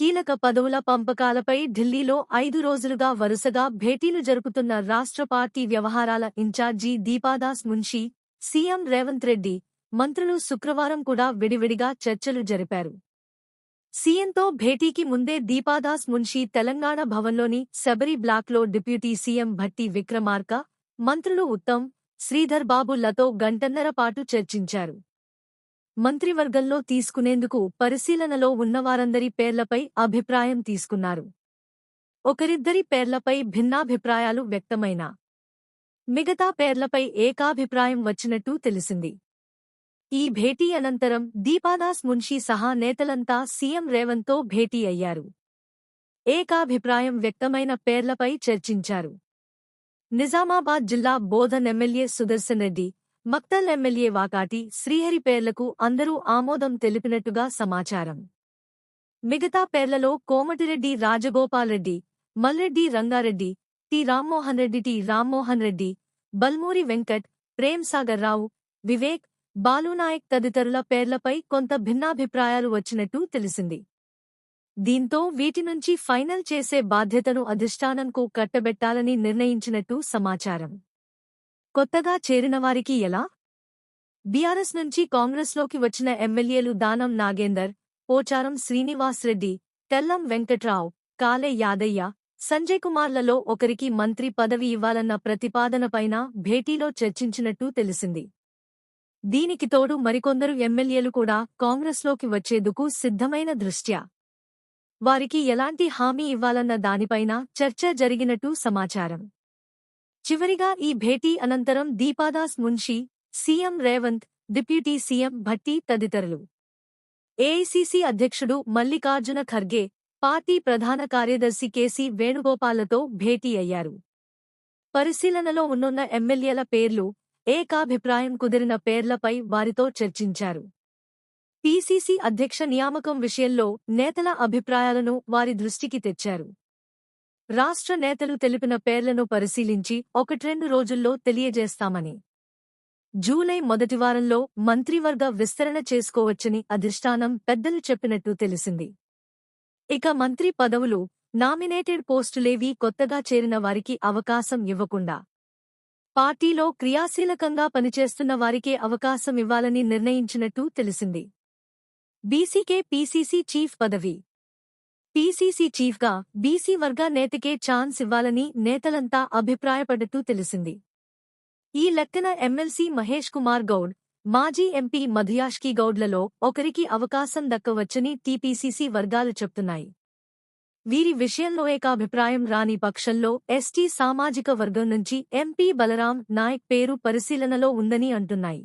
కీలక పదవుల పంపకాలపై ఢిల్లీలో ఐదు రోజులుగా వరుసగా భేటీలు జరుపుతున్న రాష్ట్ర పార్టీ వ్యవహారాల ఇన్ఛార్జి దీపాదాస్ మున్షి సీఎం రేవంత్ రెడ్డి మంత్రులు శుక్రవారం కూడా విడివిడిగా చర్చలు జరిపారు. సీఎంతో భేటీకి ముందే దీపాదాస్ మున్షి తెలంగాణ భవన్లోని శబరి బ్లాక్లో డిప్యూటీ సీఎం భట్టి విక్రమార్క మంత్రులు ఉత్తమ్ శ్రీధర్ బాబులతో గంటన్నర పాటు చర్చించారు. మంత్రివర్గంలో తీసుకునేందుకు పరిశీలనలో ఉన్నవారందరి పేర్లపై అభిప్రాయం తీసుకున్నారు. ఒకరిద్దరి పేర్లపై భిన్నాభిప్రాయాలు వ్యక్తమైన. మిగతా పేర్లపై ఏకాభిప్రాయం వచ్చినట్టు తెలిసింది. ఈ భేటీ అనంతరం దీపాదాస్ మున్షీ సహా నేతలంతా సీఎం రేవంత్తో భేటీ అయ్యారు. ఏకాభిప్రాయం వ్యక్తమైన పేర్లపై చర్చించారు. నిజామాబాద్ జిల్లా బోధన్ ఎమ్మెల్యే సుదర్శన్ రెడ్డి మక్తల్ ఎమ్మెల్యే వాకాటి శ్రీహరి పేర్లకు అందరూ ఆమోదం తెలిపినట్టుగా సమాచారం. మిగతా పేర్లలో కోమటిరెడ్డి రాజగోపాల్రెడ్డి మల్రెడ్డి రంగారెడ్డి టి రామ్మోహన్ రెడ్డి టి రామ్మోహన్ రెడ్డి బల్మూరి వెంకట్ ప్రేమ్ సాగర్ రావు వివేక్ బాలునాయక్ తదితరుల పేర్లపై కొంత భిన్నాభిప్రాయాలు వచ్చినట్టు తెలిసింది. దీంతో వీటి నుంచి ఫైనల్ చేసే బాధ్యతను అధిష్టానంకు కట్టబెట్టాలని నిర్ణయించినట్టు సమాచారం. కొత్తగా చేరినవారికి ఎలా? బీఆర్ఎస్ నుంచి కాంగ్రెస్లోకి వచ్చిన ఎమ్మెల్యేలు దానం నాగేందర్ పోచారం శ్రీనివాస్ రెడ్డి తెల్లం వెంకట్రావు కాలే యాదయ్య సంజయ్ కుమార్లలో ఒకరికి మంత్రి పదవి ఇవ్వాలన్న ప్రతిపాదనపైన భేటీలో చర్చించినట్టు తెలిసింది. దీనికి తోడు మరికొందరు ఎమ్మెల్యేలు కూడా కాంగ్రెస్లోకి వచ్చేందుకు సిద్ధమైన దృష్ట్యా? వారికి ఎలాంటి హామీ ఇవ్వాలన్న దానిపైన చర్చ జరిగినట్టు సమాచారం. చివరిగా ఈ భేటీ అనంతరం Deepadas Munshi CM Revanth deputy CM Bhatti తదితరులు. ఏఐసీసీ అధ్యక్షుడు మల్లికార్జున ఖర్గే పార్టీ ప్రధాన కార్యదర్శి కేసీ వేణుగోపాలతో భేటీ అయ్యారు. పరిశీలనలో ఉన్నున్న ఎమ్మెల్యేల పేర్లు ఏకాభిప్రాయం కుదిరిన పేర్లపై వారితో చర్చించారు. పీసీసీ అధ్యక్ష నియామకం విషయంలో నేతల అభిప్రాయాలను వారి దృష్టికి తెచ్చారు. రాష్ట్ర నేతలు తెలిపిన పేర్లను పరిశీలించి ఒకట్రెండు రోజుల్లో తెలియజేస్తామని. జూలై మొదటి వారంలో మంత్రివర్గ విస్తరణ చేసుకోవచ్చని అధిష్టానం పెద్దలు చెప్పినట్టు తెలిసింది. ఇక మంత్రి పదవులు నామినేటెడ్ పోస్టులేవీ కొత్తగా చేరిన వారికి అవకాశం ఇవ్వకుండా. పార్టీలో క్రియాశీలకంగా పనిచేస్తున్న వారికే అవకాశం ఇవ్వాలని నిర్ణయించినట్టు తెలిసింది. బీసీకే పీసీసీ చీఫ్ పదవి. పీసీసీ చీఫ్గా బీసీ వర్గ నేతకే ఛాన్స్ ఇవ్వాలని నేతలంతా అభిప్రాయపడ్డట్టు తెలిసింది. ఈ లెక్కన ఎమ్మెల్సీ మహేష్ కుమార్ గౌడ్ మాజీ ఎంపీ మధుయాష్కి గౌడ్లలో ఒకరికి అవకాశం దక్కవచ్చని టీపీసీసీ వర్గాలు చెప్తున్నాయి. వీరి విషయంలో ఏకాభిప్రాయం రాని పక్షంలో ఎస్టీ సామాజిక వర్గం నుంచి ఎంపీ బలరాం నాయక్ పేరు పరిశీలనలో ఉందని అంటున్నాయి.